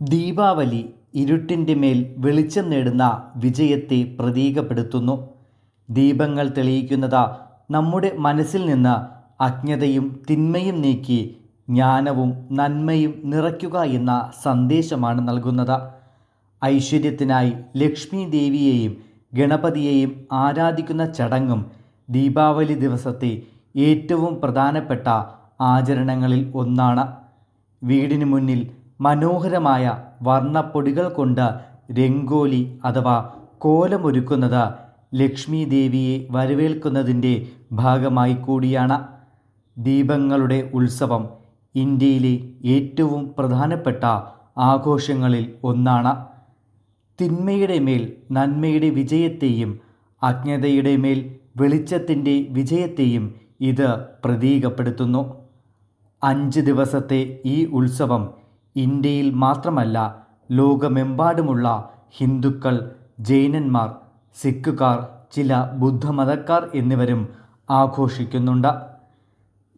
ദീപാവലി ഇരുട്ടിന്റെ മേൽ വെളിച്ചം നേടുന്ന വിജയത്തെ പ്രതീകപ്പെടുത്തുന്നു. ദീപങ്ങൾ തെളിയിക്കുന്നത് നമ്മുടെ മനസ്സിൽ നിന്ന് അജ്ഞതയും തിന്മയും നീക്കി ജ്ഞാനവും നന്മയും നിറയ്ക്കുക എന്ന സന്ദേശമാണ് നൽകുന്നത്. ഐശ്വര്യത്തിനായി ലക്ഷ്മി ദേവിയെയും ഗണപതിയെയും ആരാധിക്കുന്ന ചടങ്ങും ദീപാവലി ദിവസത്തെ ഏറ്റവും പ്രധാനപ്പെട്ട ആചരണങ്ങളിൽ ഒന്നാണ്. വീടിന് മുന്നിൽ മനോഹരമായ വർണപ്പൊടികൾ കൊണ്ട് രംഗോലി അഥവാ കോലമൊരുക്കുന്നത് ലക്ഷ്മി ദേവിയെ വരവേൽക്കുന്നതിന്റെ ഭാഗമായി കൂടിയാണ്. ദീപങ്ങളുടെ ഉത്സവം ഇന്ത്യയിലെ ഏറ്റവും പ്രധാനപ്പെട്ട ആഘോഷങ്ങളിൽ ഒന്നാണ്. തിന്മയുടെ മേൽ നന്മയുടെ വിജയത്തെയും അജ്ഞതയുടെ മേൽ വെളിച്ചത്തിന്റെ വിജയത്തെയും ഇത് പ്രതീകപ്പെടുത്തുന്നു. അഞ്ച് ദിവസത്തെ ഈ ഉത്സവം ഇന്ത്യയിൽ മാത്രമല്ല ലോകമെമ്പാടുമുള്ള ഹിന്ദുക്കൾ ജൈനന്മാർ സിഖുകാർ ചില ബുദ്ധമതക്കാർ എന്നിവരും ആഘോഷിക്കുന്നുണ്ട്.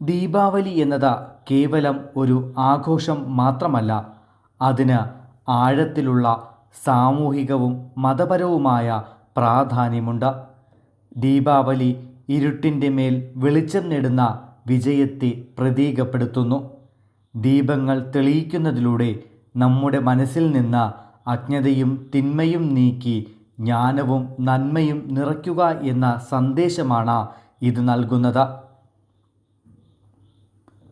ദീപാവലി എന്നത് കേവലം ഒരു ആഘോഷം മാത്രമല്ല അതിന് ആഴത്തിലുള്ള സാമൂഹികവും മതപരവുമായ പ്രാധാന്യമുണ്ട്. ദീപാവലി ഇരുട്ടിന്റെ മേൽ വെളിച്ചം നേടുന്ന വിജയത്തെ പ്രതീകപ്പെടുത്തുന്നു. ദീപങ്ങൾ തെളിയിക്കുന്നതിലൂടെ നമ്മുടെ മനസ്സിൽ നിന്ന അജ്ഞതയും തിന്മയും നീക്കി ജ്ഞാനവും നന്മയും നിറയ്ക്കുക എന്ന സന്ദേശമാണ് ഇത് നൽകുന്നത്.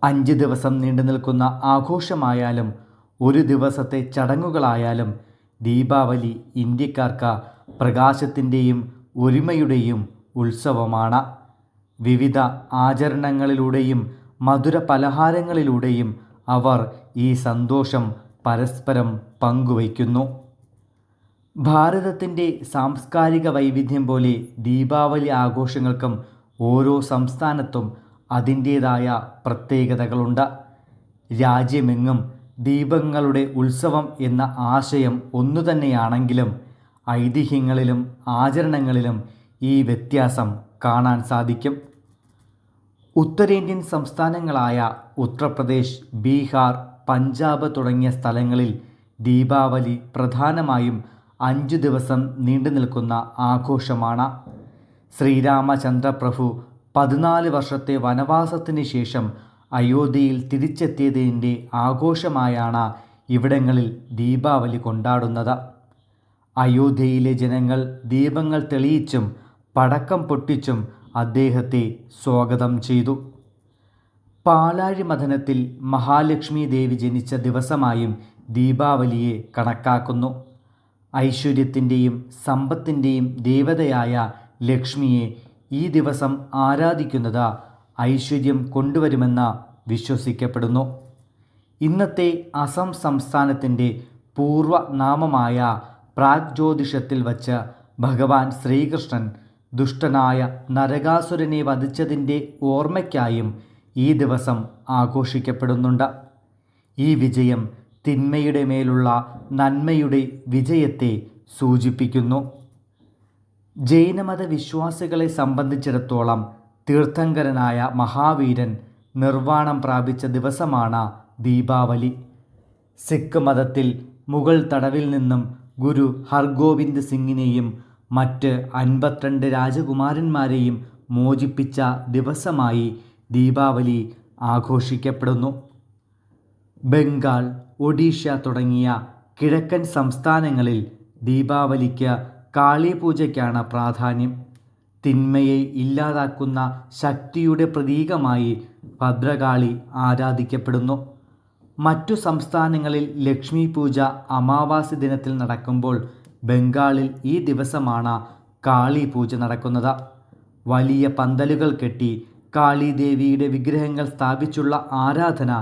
അഞ്ച് ദിവസം നീണ്ടു നിൽക്കുന്ന ആഘോഷമായാലും ഒരു ദിവസത്തെ ചടങ്ങുകളായാലും ദീപാവലി ഇന്ത്യക്കാർക്ക് പ്രകാശത്തിന്റെയും ഒരുമയുടെയും ഉത്സവമാണ്. വിവിധ ആചരണങ്ങളിലൂടെയും മധുര പലഹാരങ്ങളിലൂടെയും അവർ ഈ സന്തോഷം പരസ്പരം പങ്കുവയ്ക്കുന്നു. ഭാരതത്തിന്റെ സാംസ്കാരിക വൈവിധ്യം പോലെ ദീപാവലി ആഘോഷങ്ങൾക്കും ഓരോ സംസ്ഥാനത്തും അതിന്റേതായ പ്രത്യേകതകളുണ്ട്. രാജ്യമെങ്ങും ദീപങ്ങളുടെ ഉത്സവം എന്ന ആശയം ഒന്നു തന്നെയാണെങ്കിലും ഐതിഹ്യങ്ങളിലും ആചരണങ്ങളിലും ഈ വ്യത്യാസം കാണാൻ സാധിക്കും. ഉത്തരേന്ത്യൻ സംസ്ഥാനങ്ങളായ ഉത്തർപ്രദേശ് ബീഹാർ പഞ്ചാബ് തുടങ്ങിയ സ്ഥലങ്ങളിൽ ദീപാവലി പ്രധാനമായും അഞ്ചു ദിവസം നീണ്ടു നിൽക്കുന്ന ആഘോഷമാണ്. ശ്രീരാമചന്ദ്രപ്രഭു പതിനാല് വർഷത്തെ വനവാസത്തിന് ശേഷം അയോധ്യയിൽ തിരിച്ചെത്തിയതിന്റെ ആഘോഷമായാണ് ഇവിടങ്ങളിൽ ദീപാവലി കൊണ്ടാടുന്നത്. അയോധ്യയിലെ ജനങ്ങൾ ദീപങ്ങൾ തെളിയിച്ചും പടക്കം പൊട്ടിച്ചും അദ്ദേഹത്തെ സ്വാഗതം ചെയ്തു. പാലാഴി മഥനത്തിൽ മഹാലക്ഷ്മി ദേവി ജനിച്ച ദിവസമായും ദീപാവലിയെ കണക്കാക്കുന്നു. ഐശ്വര്യത്തിന്റെയും സമ്പത്തിന്റെയും ദേവതയായ ലക്ഷ്മിയെ ഈ ദിവസം ആരാധിക്കുന്നത് ഐശ്വര്യം കൊണ്ടുവരുമെന്ന് വിശ്വസിക്കപ്പെടുന്നു. ഇന്നത്തെ അസം സംസ്ഥാനത്തിന്റെ പൂർവനാമമായ പ്രാഗ്ജ്യോതിഷത്തിൽ വച്ച് ഭഗവാൻ ശ്രീകൃഷ്ണൻ ദുഷ്ടനായ നരകാസുരനെ വധിച്ചതിന്റെ ഓർമ്മയ്ക്കായും ഈ ദിവസം ആഘോഷിക്കപ്പെടുന്നുണ്ട്. ഈ വിജയം തിന്മയുടെ മേലുള്ള നന്മയുടെ വിജയത്തെ സൂചിപ്പിക്കുന്നു. ജൈനമത വിശ്വാസികളെ സംബന്ധിച്ചിടത്തോളം തീർത്ഥങ്കരനായ മഹാവീരൻ നിർവാണം പ്രാപിച്ച ദിവസമാണ് ദീപാവലി. സിഖ് മതത്തിൽ മുഗൾ തടവിൽ നിന്നും ഗുരു ഹർഗോവിന്ദ് സിംഗിനെയും മറ്റ് അൻപത്തിരണ്ട് രാജകുമാരന്മാരെയും മോചിപ്പിച്ച ദിവസമായി ദീപാവലി ആഘോഷിക്കപ്പെടുന്നു. ബംഗാൾ ഒഡീഷ തുടങ്ങിയ കിഴക്കൻ സംസ്ഥാനങ്ങളിൽ ദീപാവലിക്ക് കാളിപൂജയ്ക്കാണ് പ്രാധാന്യം. തിന്മയെ ഇല്ലാതാക്കുന്ന ശക്തിയുടെ പ്രതീകമായി ഭദ്രകാളി ആരാധിക്കപ്പെടുന്നു. മറ്റു സംസ്ഥാനങ്ങളിൽ ലക്ഷ്മി പൂജ അമാവാസി ദിനത്തിൽ നടക്കുമ്പോൾ ബംഗാളിൽ ഈ ദിവസമാണ് കാളി പൂജ നടക്കുന്നത്. വലിയ പന്തലുകൾ കെട്ടി കാളി ദേവിയുടെ വിഗ്രഹങ്ങൾ സ്ഥാപിച്ചുള്ള ആരാധന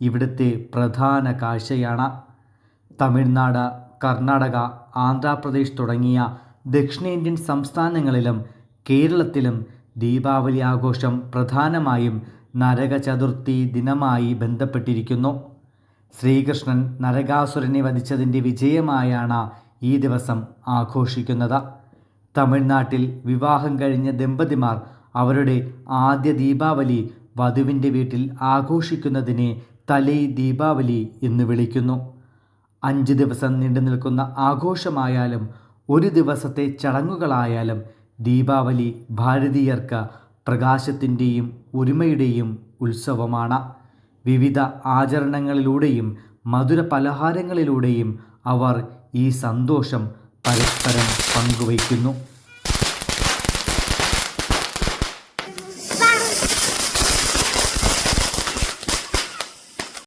ഇവിടുത്തെ പ്രധാന കാഴ്ചയാണ്. തമിഴ്നാട് കർണാടക ആന്ധ്രാപ്രദേശ് തുടങ്ങിയ ദക്ഷിണേന്ത്യൻ സംസ്ഥാനങ്ങളിലും കേരളത്തിലും ദീപാവലി ആഘോഷം പ്രധാനമായും നരക ചതുർത്ഥി ദിനമായി ബന്ധപ്പെട്ടിരിക്കുന്നു. ശ്രീകൃഷ്ണൻ നരകാസുരനെ വധിച്ചതിന്റെ വിജയമായാണ് ഈ ദിവസം ആഘോഷിക്കുന്നത്. തമിഴ്നാട്ടിൽ വിവാഹം കഴിഞ്ഞ ദമ്പതിമാർ അവരുടെ ആദ്യ ദീപാവലി വധുവിന്റെ വീട്ടിൽ ആഘോഷിക്കുന്നതിനെ തലൈ ദീപാവലി എന്ന് വിളിക്കുന്നു. അഞ്ച് ദിവസം നീണ്ടു നിൽക്കുന്ന ആഘോഷമായാലും ഒരു ദിവസത്തെ ചടങ്ങുകളായാലും ദീപാവലി ഭാരതീയർക്ക് പ്രകാശത്തിന്റെയും ഒരുമയുടെയും ഉത്സവമാണ്. വിവിധ ആചരണങ്ങളിലൂടെയും മധുര പലഹാരങ്ങളിലൂടെയും അവർ ഈ സന്തോഷം പരസ്പരം പങ്കുവയ്ക്കുന്നു.